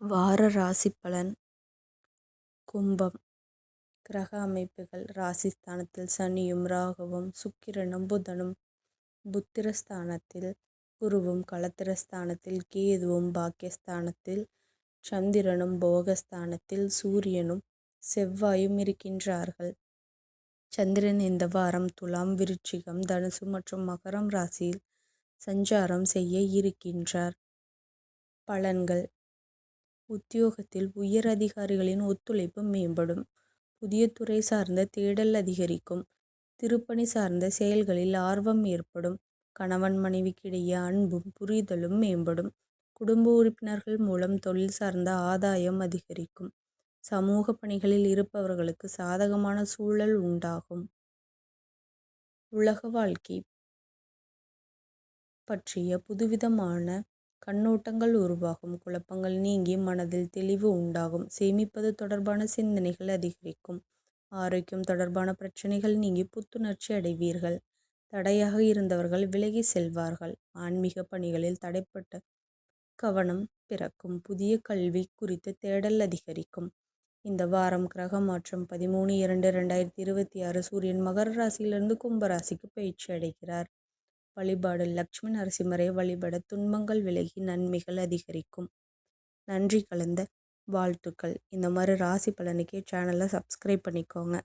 வார ராசி பலன். கும்பம். கிரக அமைப்புகள். ராசிஸ்தானத்தில் சனியும் ராகுவும் சுக்கிரனும் புதனும் புத்திரஸ்தானத்தில் குருவும் களத்திரஸ்தானத்தில் கேதுவும் பாக்கியஸ்தானத்தில் சந்திரனும் போகஸ்தானத்தில் சூரியனும் செவ்வாயும் இருக்கின்றார்கள். சந்திரன் இந்த வாரம் துலாம் விருச்சிகம் தனுசு மற்றும் மகரம் ராசியில் சஞ்சாரம் செய்ய இருக்கின்றார். பலன்கள். உத்தியோகத்தில் உயர் அதிகாரிகளின் ஒத்துழைப்பு மேம்படும். புதிய துறை சார்ந்த தேடல் அதிகரிக்கும். திருப்பணி சார்ந்த செயல்களில் ஆர்வம் ஏற்படும். கணவன் மனைவிக்கிடையே அன்பும் புரிதலும் மேம்படும். குடும்ப உறுப்பினர்கள் மூலம் தொழில் சார்ந்த ஆதாயம் அதிகரிக்கும். சமூக பணிகளில் இருப்பவர்களுக்கு சாதகமான சூழல் உண்டாகும். உலக வாழ்க்கை பற்றிய புதுவிதமான கண்ணோட்டங்கள் உருவாகும். குழப்பங்கள் நீங்கி மனதில் தெளிவு உண்டாகும். சேமிப்பது தொடர்பான சிந்தனைகள் அதிகரிக்கும். ஆரோக்கியம் தொடர்பான பிரச்சனைகள் நீங்கி புத்துணர்ச்சி அடைவீர்கள். தடையாக இருந்தவர்கள் விலகி செல்வார்கள். ஆன்மீக பணிகளில் தடைப்பட்ட கவனம் பிறக்கும். புதிய கல்வி குறித்த தேடல் அதிகரிக்கும். இந்த வாரம் கிரக மாற்றம் பதிமூணு இரண்டு ரெண்டாயிரத்தி இருபத்தி ஆறு சூரியன் மகர ராசியிலிருந்து கும்பராசிக்கு பயிற்சி அடைகிறார். வழிபாடு லக்ஷ்மி நரசிம்மரை வழிபட துன்பங்கள் விலகி நன்மைகள் அதிகரிக்கும். நன்றி கலந்த வாழ்த்துக்கள். இந்த மாதிரி ராசி பலனுக்கே சேனலை சப்ஸ்கிரைப் பண்ணிக்கோங்க.